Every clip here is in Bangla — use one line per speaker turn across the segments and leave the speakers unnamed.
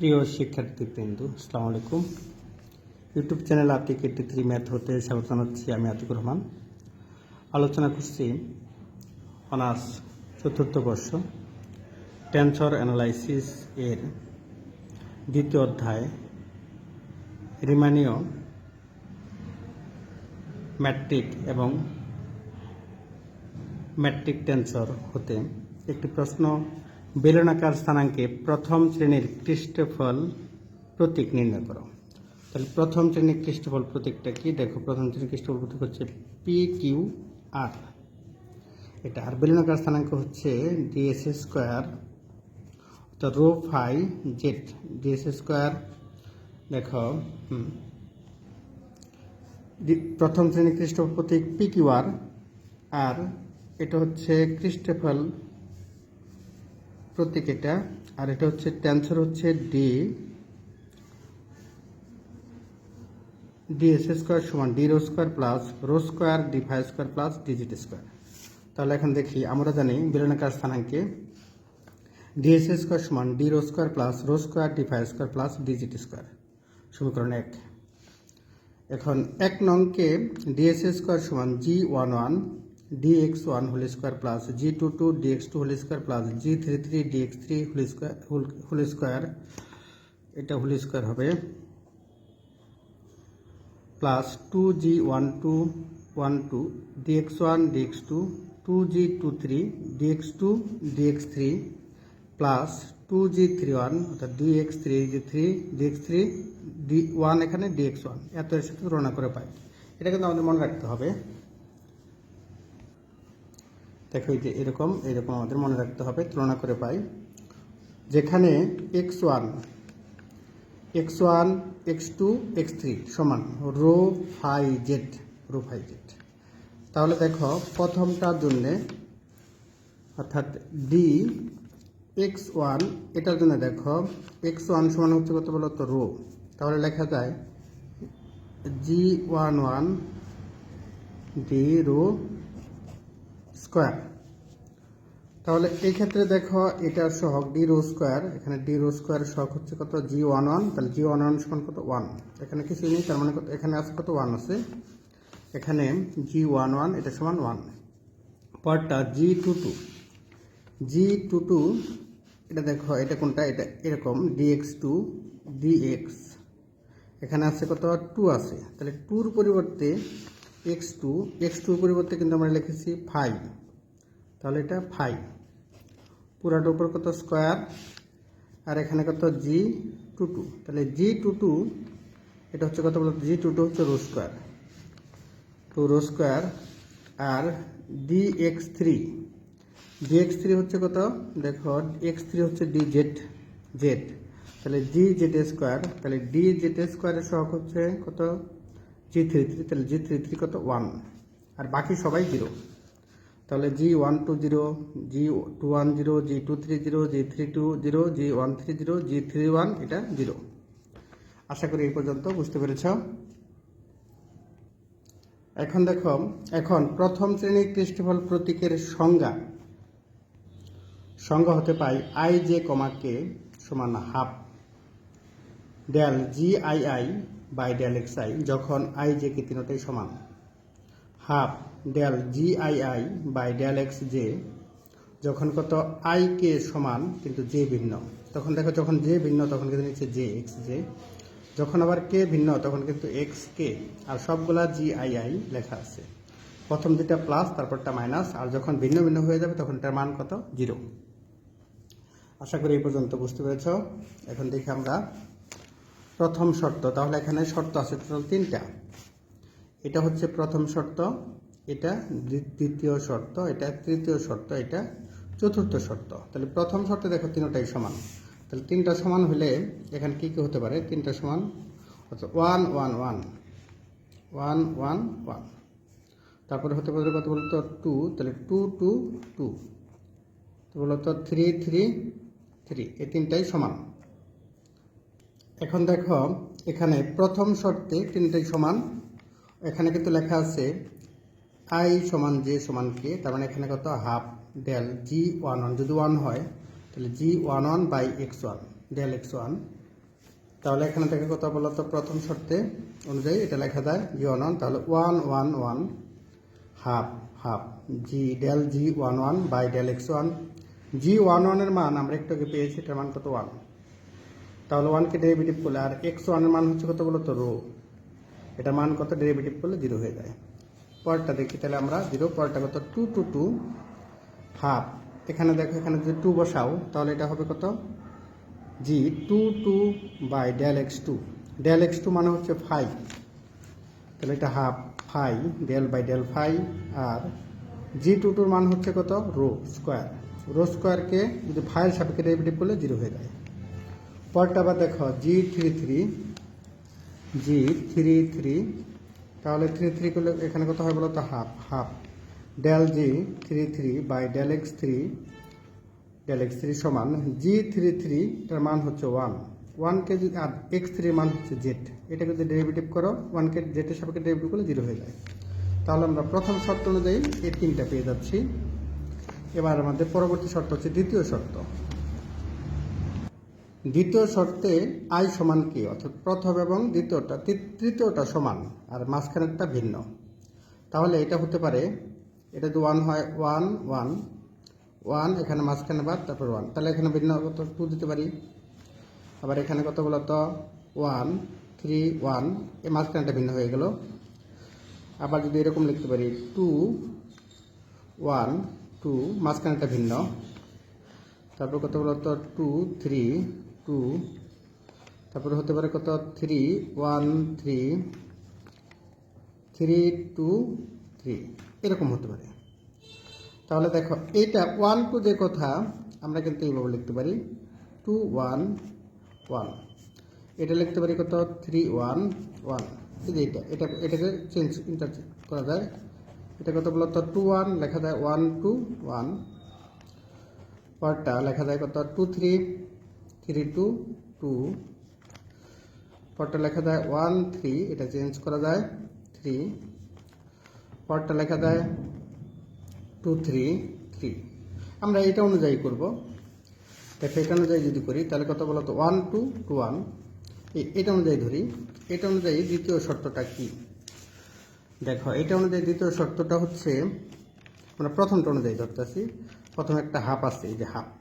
প্রিয় শিক্ষার্থী শিক্ষার্থীবৃন্দ, আসসালামু আলাইকুম। ইউটিউব চ্যানেল আপনি কেটি থ্রি ম্যাথ হতে স্বাগত জানাচ্ছি, আমি আতিকুর রহমান। আলোচনা করছি অনার্স চতুর্থ বর্ষ টেন্সর অ্যানালাইসিস এর দ্বিতীয় অধ্যায় রিমানীয় ম্যাট্রিক এবং ম্যাট্রিক টেন্সর হতে একটি প্রশ্ন বেলনাকার স্থানাঙ্কে প্রথম শ্রেণির খ্রিস্টফল প্রতীক নির্ণয় করো। তাহলে প্রথম শ্রেণির খ্রিস্টফল প্রতীকটা কি? দেখো, প্রথম শ্রেণির খ্রিস্টফল প্রতীক হচ্ছে পি কিউ আর এটা আর বেলনাকার স্থানাঙ্ক হচ্ছে ডিএস স্কোয়ার অর্থাৎ rho phi z ds square, দেখো প্রথম শ্রেণির খ্রিস্টফল প্রতীক পি কিউ আর আর এটা হচ্ছে ক্রিস্টেফল প্রতীক এটা, আর এটা হচ্ছে ট্যান্সার হচ্ছে ডি ডি এস স্কোয়ার সমান d rho square plus rho square d phi square plus dz square তাহলে এখন দেখি, আমরা জানি বেলনাকার স্থানাঙ্কে ডি এস স্কোয়ার সমান d rho square plus rho square d phi square plus dz square সমীকরণ এক। এখন এক নংকে ডিএস স্কোয়ার সমান g one one d x one whole square plus g two two d x two whole square plus g three three d x three whole square whole square এটা হোল স্কোয়ার হবে plus two g one two one two d x one d x two two g two three d x two d x three plus two g three one অর্থাৎ d x three g three d x three d one এখানে ডি এক্স ওয়ান এত এর সাথে তুলনা করে পাই। এটা কিন্তু আমাদের মনে রাখতে হবে। দেখো যে এরকম এরকম আমাদের মনে রাখতে হবে, তুলনা করে পাই। যেখানে X one X one X two X three সমান rho phi Z, rho phi Z. তাহলে দেখো, প্রথমটার জন্যে, অর্থাৎ ডি এক্স ওয়ান এটার জন্য দেখো এক্স ওয়ান সমান হচ্ছে কত বলো তো, রো। তাহলে লেখা যায় g one one d rho square. তাহলে এই ক্ষেত্রে দেখো এটার সহগ ডি রো স্কোয়ার, এখানে ডি রো স্কোয়ার সহগ হচ্ছে কত? জি ওয়ান ওয়ান তাহলে জি ওয়ান ওয়ান সমান কত? ওয়ান এখানে কিছু নেই, তার মানে এখানে আছে কত? ওয়ান আছে। এখানে জি ওয়ান ওয়ান এটা সমান ওয়ান পরটা g two two g two two এটা দেখো, এটা কোনটা? এটা এরকম ডিএক্স টু ডিএক্স এখানে আছে কত? টু আছে। তাহলে টুর পরিবর্তে এক্স টু এক্স টুর পরিবর্তে কিন্তু আমরা লিখেছি ফাইভ তাহলে এটা ফাইভ পুরাটার উপর কত স্কোয়ার আর এখানে কত জি টু টু তাহলে জি টু টু এটা হচ্ছে কত বলতো? জি টু টু হচ্ছে rho square two rho square আর d x three d x three হচ্ছে কত? দেখো এক্স থ্রি হচ্ছে ডি জেড জেড তাহলে ডি জেড স্কোয়ার তাহলে ডি জেড স্কোয়ারের সহগ হচ্ছে কত? জি থ্রি থ্রি তাহলে জি থ্রি থ্রি কত ওয়ান আর বাকি সবাই জিরো তাহলে g one two zero g two one zero g two three zero g three two zero G one three zero g three one এটা জিরো আশা করি এই পর্যন্ত বুঝতে পেরেছ এখন দেখো এখন প্রথম শ্রেণির খ্রিস্টফল প্রতীকের সংজ্ঞা সংজ্ঞা হতে পাই আই জে কমাকে সমান half del g i i by del x i যখন আই জে কে তিনটাই সমান। Half del g i i by del x j যখন কত আই কে সমান কিন্তু জে ভিন্ন। তখন দেখো যখন জে ভিন্ন তখন কিন্তু নিচ্ছে জে, এক্স জে। যখন আবার কে ভিন্ন তখন কিন্তু এক্স কে। আর সবগুলা জি আই আই লেখা আছে। প্রথম দুটা প্লাস, তারপরটা মাইনাস। আর যখন ভিন্ন ভিন্ন হয়ে যাবে তখন এটার মান কত? জিরো। আশা করি এই পর্যন্ত বুঝতে পেরেছ। এখন দেখি আমরা প্রথম শর্ত, তাহলে এখানে শর্ত আছে টোটাল তিনটা। এটা হচ্ছে প্রথম শর্ত, এটা দ্বি- দ্বিতীয় শর্ত, এটা তৃতীয় শর্ত, এটা চতুর্থ শর্ত। তাহলে প্রথম শর্তে দেখো তিনটাই সমান। তাহলে তিনটা সমান হলে এখানে কি কি হতে পারে? তিনটা সমান অর্থাৎ one one one. One one one. তারপরে হতে পারে কত বলতো? টু। তাহলে টু টু টু। বলতো থ্রি থ্রি থ্রি। এই তিনটাই সমান। এখন দেখো, এখানে প্রথম শর্তে তিনটাই সমান। এখানে কিন্তু লেখা আছে আই সমান জে সমান কে তার মানে এখানে কত? Half del g one one যদি ওয়ান হয়, তাহলে g one one by x one del x one তাহলে এখানে থেকে কত বলতো প্রথম শর্তে অনুযায়ী এটা লেখা যায় জি ওয়ান ওয়ান তাহলে one one one half half g del g one one by del x one g one ওয়ানের মান আমরা একটু আগে পেয়েছি, এটার মান কত? ওয়ান তাহলে ওয়ানকে ডেরিভেটিভ করলে আর এক্স ওয়ানের মান হচ্ছে কত বলতো রো? এটা মান কত ডেরিভেটিভ করলে জিরো হয়ে যায়। পরটা দেখি, তাহলে আমরা জিরো পরটা কত? টু টু টু হাফ এখানে দেখো, এখানে যদি টু বসাও, তাহলে এটা হবে কত? G two two by del x two del x two মানে হচ্ছে ফাইভ তাহলে এটা half phi del by del phi R G two টুর মান হচ্ছে কত? Rho square. রো স্কোয়ারকে যদি ফাইল সাপেক্ষে ডেরিভেটিভ করলে জিরো হয়ে যায়। পরটা আবার দেখো g three three g three three তাহলে থ্রি থ্রি করলে এখানে কত হয় বলো তো half half del g three three by del x three del x three সমান জি থ্রি থ্রি এটার মান হচ্ছে ওয়ান ওয়ানকে যদি আর এক্স থ্রির মান হচ্ছে জেড এটাকে যদি ডেরিভেটিভ করো ওয়ানকে জেটের সাপেক্ষে ডেরিভেটিভ করলে জিরো হয়ে যায়। তাহলে আমরা প্রথম শর্ত অনুযায়ী এই তিনটা পেয়ে যাচ্ছি। এবার আমাদের পরবর্তী শর্ত হচ্ছে দ্বিতীয় শর্ত। দ্বিতীয় শর্তে আই সমান কি? অর্থাৎ প্রথম এবং দ্বিতীয়টা, তৃ- তৃতীয়টা সমান, আর মাঝখানেরটা ভিন্ন। তাহলে এটা হতে পারে, এটা যদি ওয়ান হয় ওয়ান ওয়ান ওয়ান এখানে মাঝখানে বাদ, তারপর ওয়ান তাহলে এখানে ভিন্ন কত টু দিতে পারি। আবার এখানে কত বলতো ওয়ান থ্রি ওয়ান এই মাঝখানেটা ভিন্ন হয়ে গেল। আবার যদি এরকম লিখতে পারি টু ওয়ান টু মাঝখানেটা ভিন্ন। তারপর কত বলতো টু থ্রি টু, তারপরে হতে পারে কত? Three, one, three three, two, three, এরকম হতে পারে। তাহলে দেখো, এইটা ওয়ান টু যে কথা, আমরা কিন্তু এইভাবে লিখতে পারি। টু, ওয়ান ওয়ান, এটা লিখতে পারি কত? থ্রি, ওয়ান ওয়ান, এই যে এটা এটা এটাকে চেঞ্জ ইন্টারচেঞ্জ করা যায়। এটা কত বলতো? টু, ওয়ান, লেখা যায় ওয়ান টু, ওয়ান পরটা লেখা যায় কত? Two, three three two two পরটা লেখা যায় ওয়ান থ্রি এটা চেঞ্জ করা যায় থ্রি পরটা লেখা যায় টু থ্রি থ্রি আমরা এটা অনুযায়ী করব। দেখো, এটা অনুযায়ী যদি করি, তাহলে কত বলতো ওয়ান টু টু ওয়ান এটা অনুযায়ী ধরি। এটা অনুযায়ী দ্বিতীয় শর্তটা কি? দেখো, এটা অনুযায়ী দ্বিতীয় শর্তটা হচ্ছে, আমরা প্রথমটা অনুযায়ী ধরতেছি। প্রথম একটা হাফ আছে, এই যে half.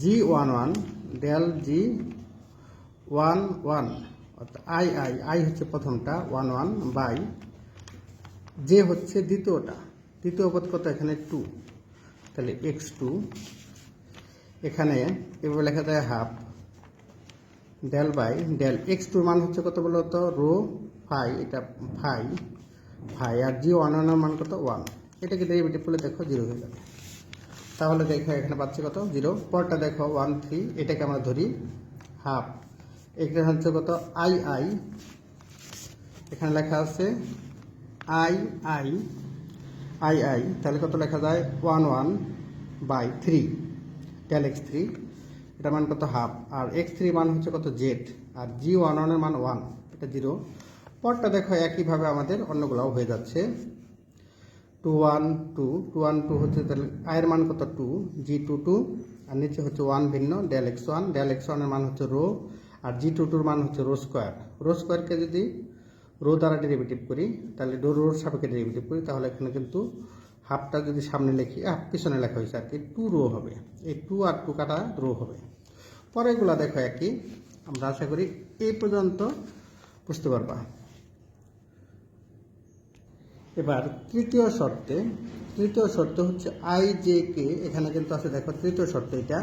G one one del g one one i i i হচ্ছে প্রথমটা ওয়ান ওয়ান বাই যে হচ্ছে দ্বিতীয়টা। দ্বিতীয় পদ কত? এখানে টু তাহলে এক্স টু এখানে এভাবে লেখা যায় half del by del X টুর মান হচ্ছে কত বলো তো? রো ফাই, এটা ফাই ফাই, আর জি ওয়ান ওয়ানের মান কত? ওয়ান এটাকে ডেরিভেটিভ করলে দেখো জিরো হয়ে যাবে। তাহলে দেখো এখানে পাচ্ছি কত? জিরো। পরটা দেখো ওয়ান থ্রি এটাকে আমরা ধরি হাফ এখানে হচ্ছে কত? আই আই এখানে লেখা আছে আই আই আই আই তাহলে কত লেখা যায়? One one by three del x three এটা মান কত? হাফ আর এক্স থ্রি মান হচ্ছে কত? জেড আর জি ওয়ান ওয়ানের মান ওয়ান এটা জিরো পরটা দেখো একইভাবে আমাদের অন্যগুলোও হয়ে যাচ্ছে। Two one two two one two হচ্ছে তাহলে আয়ের মান কত টু জি টু টু আর নিচে হচ্ছে ওয়ান ভিন্ন del x one del x ওয়ানের মান হচ্ছে রো আর জি টু টুর মান হচ্ছে রো স্কোয়ার রো স্কোয়ারকে যদি রো দ্বারা ডেরিভেটিভ করি, তাহলে ডো রোর সাপেক্ষে ডেরিভেটিভ করি, তাহলে এখানে কিন্তু হাফটা যদি সামনে লিখি হাফ পিছনে লেখা হয়েছে আর কি টু রো হবে। এই টু আর টু কাটা রো হবে। পরেগুলো দেখো একই, আমরা আশা করি এই পর্যন্ত বুঝতে পারবা। এবার তৃতীয় শর্তে, তৃতীয় শর্ত হচ্ছে আই জে কে এখানে কিন্তু আছে, দেখো, তৃতীয় শর্ত এটা।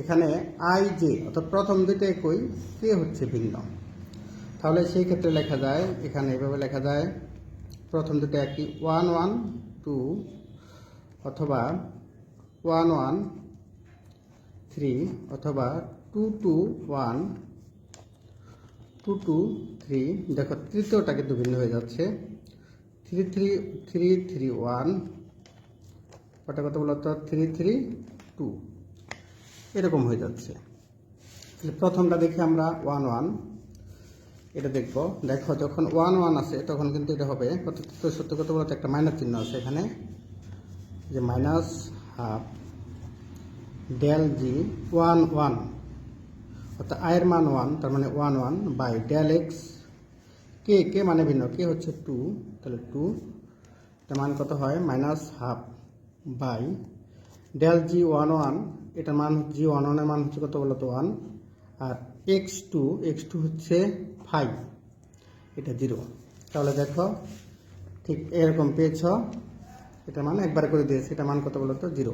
এখানে আই জে অর্থাৎ প্রথম দুটো একই কে হচ্ছে ভিন্ন। তাহলে সেই ক্ষেত্রে লেখা যায়, এখানে এভাবে লেখা যায়, প্রথম দুটো একই ওয়ান ওয়ান টু অথবা ওয়ান ওয়ান থ্রি অথবা two two one two two three দেখো, তৃতীয়টা কিন্তু ভিন্ন হয়ে যাচ্ছে। Three three three three one ওটা কত বলতো থ্রি থ্রি টু এরকম হয়ে যাচ্ছে। তাহলে প্রথমটা দেখি আমরা ওয়ান ওয়ান এটা দেখব। দেখো, যখন ওয়ান ওয়ান আছে তখন কিন্তু এটা হবে কত? সত্য কত বলতো একটা মাইনাস চিহ্ন আছে এখানে। যে minus half del g one one অর্থাৎ আয়ের মান ওয়ান তার মানে one one by del x কে কে মানে ভিন্ন? কে হচ্ছে টু তাহলে টু তার মান কত হয়? Minus half by del g one one এটার মান জি ওয়ান ওয়ানের মান হচ্ছে কত বলতো ওয়ান আর এক্স টু এক্স টু হচ্ছে ফাইভ এটা জিরো তাহলে দেখো, ঠিক এরকম পেয়েছ এটা মান একবার করে দিয়েছে এটা মান কত বলতো জিরো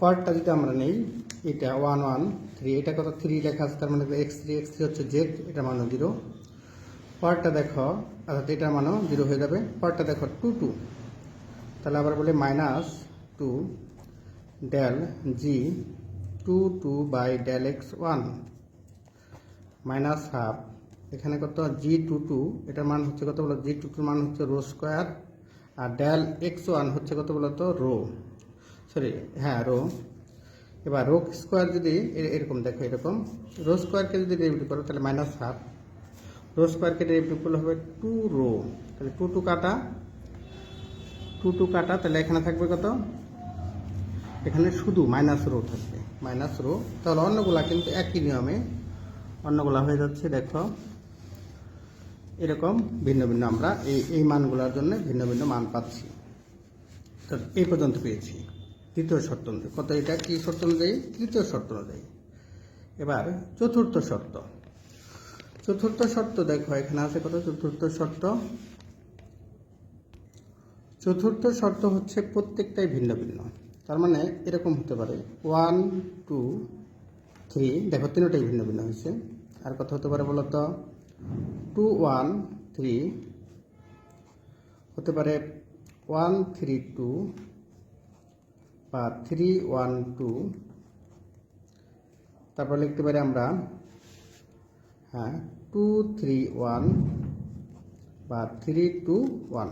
পরটা যদি আমরা নেই, এটা ওয়ান ওয়ান থ্রি এটা কত? থ্রি লেখা আছে, তার মানে এক্স থ্রি এক্স থ্রি হচ্ছে জেড এটা মানো জিরো পরটা দেখো, অর্থাৎ এটা মানো, জিরো হয়ে যাবে। পরটা দেখো টু টু তাহলে আবার বলি minus two del g two two by del x one minus half এখানে কত? জি টু টু এটার মান হচ্ছে কত বলো? জি টু টুর মান হচ্ছে রো স্কোয়ার আর ডেল এক্স ওয়ান হচ্ছে কত বলতো রো সরি হ্যাঁ রো এবার রো স্কোয়ার যদি এরকম দেখো, এরকম। রো স্কোয়ারকে যদি ডেরিভেটিভ করো, তাহলে মাইনাস হাফ রো স্কোয়ারকে ডেরিভেটিভ করলে হবে টু রো। তাহলে টু টু কাটা। টু টু কাটা, তাহলে এখানে থাকবে কত? এখানে শুধু মাইনাস রো থাকবে মাইনাস রো তাহলে অন্যগুলা কিন্তু একই নিয়মে অন্যগুলা হয়ে যাচ্ছে, দেখো। এরকম ভিন্ন ভিন্ন আমরা এই এই মানগুলোর জন্য ভিন্ন ভিন্ন মান পাচ্ছি। তো এই পর্যন্ত পেয়েছি। তৃতীয় শর্ত অনুযায়ী। কত এটা? কি শর্ত অনুযায়ী? তৃতীয় শর্ত অনুযায়ী। এবার চতুর্থ শর্ত। চতুর্থ শর্ত দেখো, এখানে আছে কত? চতুর্থ শর্ত। চতুর্থ শর্ত হচ্ছে প্রত্যেকটাই ভিন্ন ভিন্ন। তার মানে এরকম হতে পারে। ওয়ান টু থ্রি দেখো, তিনটাই ভিন্ন ভিন্ন হয়েছে। আর কথা হতে পারে বলতো টু ওয়ান থ্রি হতে পারে ওয়ান থ্রি টু বা থ্রি ওয়ান টু তারপর লিখতে পারি আমরা হ্যাঁ টু থ্রি ওয়ান বা থ্রি টু ওয়ান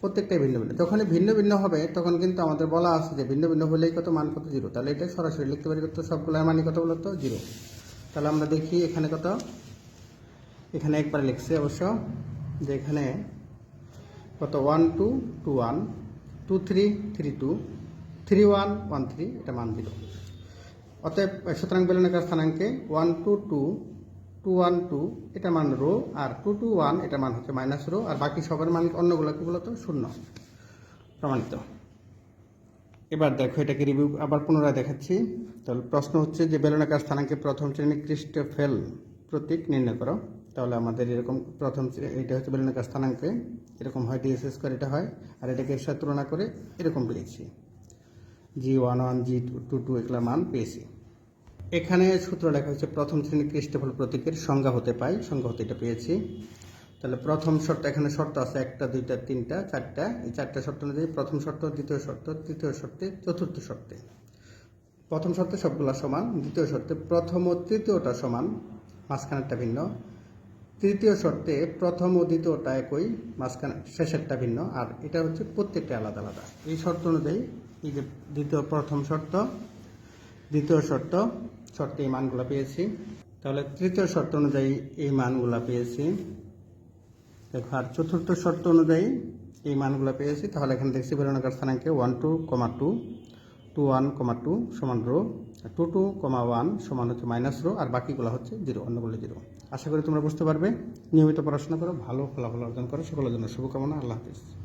প্রত্যেকটাই ভিন্ন ভিন্ন। যখনই ভিন্ন ভিন্ন হবে, তখন কিন্তু আমাদের বলা আছে যে ভিন্ন ভিন্ন হলেই কত মান কত জিরো। তাহলে এটা সরাসরি লিখতে পারি কত? সবগুলোর মানই কত বলতো? জিরো। তাহলে আমরা দেখি এখানে কত? এখানে একবার লিখছে অবশ্য যে এখানে কত? One two two one two three three two three one one three এটা মান জিরো। অতএব, সুতরাং বেলনাকার স্থানাঙ্কে one two two two one two এটা মান রো, আর টু টু ওয়ান এটা মান হচ্ছে মাইনাস রো, আর বাকি সবার মান অন্যগুলো কি বলতো? শূন্য। প্রমাণিত। এবার দেখো এটাকে রিভিউ আবার পুনরায় দেখাচ্ছি। তাহলে প্রশ্ন হচ্ছে যে বেলনাকার স্থানাঙ্কে প্রথম শ্রেণি ক্রিস্টোফেল প্রতীক নির্ণয় করো। তাহলে আমাদের এরকম প্রথম এটা হচ্ছে বেলনাকার স্থানাঙ্কে, এরকম হয় ডিএস করে এটা হয়, আর এটাকে এর সাথে তুলনা করে এরকম পেয়েছি। G one one g two two এগুলোর মান পেয়েছি। এখানে সূত্র লেখা হচ্ছে প্রথম শ্রেণির খ্রিস্টফল প্রতীকের সংজ্ঞা হতে পাই সংজ্ঞা হতে এটা পেয়েছি। তাহলে প্রথম শর্ত, এখানে শর্ত আছে একটা, দুইটা, তিনটা, চারটা। এই চারটা শর্ত অনুযায়ী প্রথম শর্ত, দ্বিতীয় শর্ত, তৃতীয় শর্তে, চতুর্থ শর্তে। প্রথম শর্তে সবগুলা সমান, দ্বিতীয় শর্তে প্রথম ও তৃতীয়টা সমান, মাঝখানেরটা ভিন্ন। তৃতীয় শর্তে প্রথম ও দ্বিতীয়টা একই, মাঝখানে, শেষেরটা ভিন্ন, আর এটা হচ্ছে প্রত্যেকটা আলাদা আলাদা। এই শর্ত অনুযায়ী এই যে দ্বিতীয়, প্রথম শর্ত, দ্বিতীয় শর্ত শর্তে এই মানগুলো পেয়েছি। তাহলে তৃতীয় শর্ত অনুযায়ী এই মানগুলো পেয়েছি। দেখো আর চতুর্থ শর্ত অনুযায়ী এই মানগুলো পেয়েছি। তাহলে এখানে দেখছি বেরোনাকার স্থানাঙ্কে one two comma two two one comma two সমান rho two two comma one সমান হচ্ছে মাইনাস রো আর বাকিগুলো হচ্ছে জিরো অন্যগুলো জিরো আশা করি তোমরা বুঝতে পারবে। নিয়মিত পড়াশোনা করো, ভালো ফলাফল অর্জন করো। সকলের জন্য শুভকামনা। আল্লাহ হাফিজ।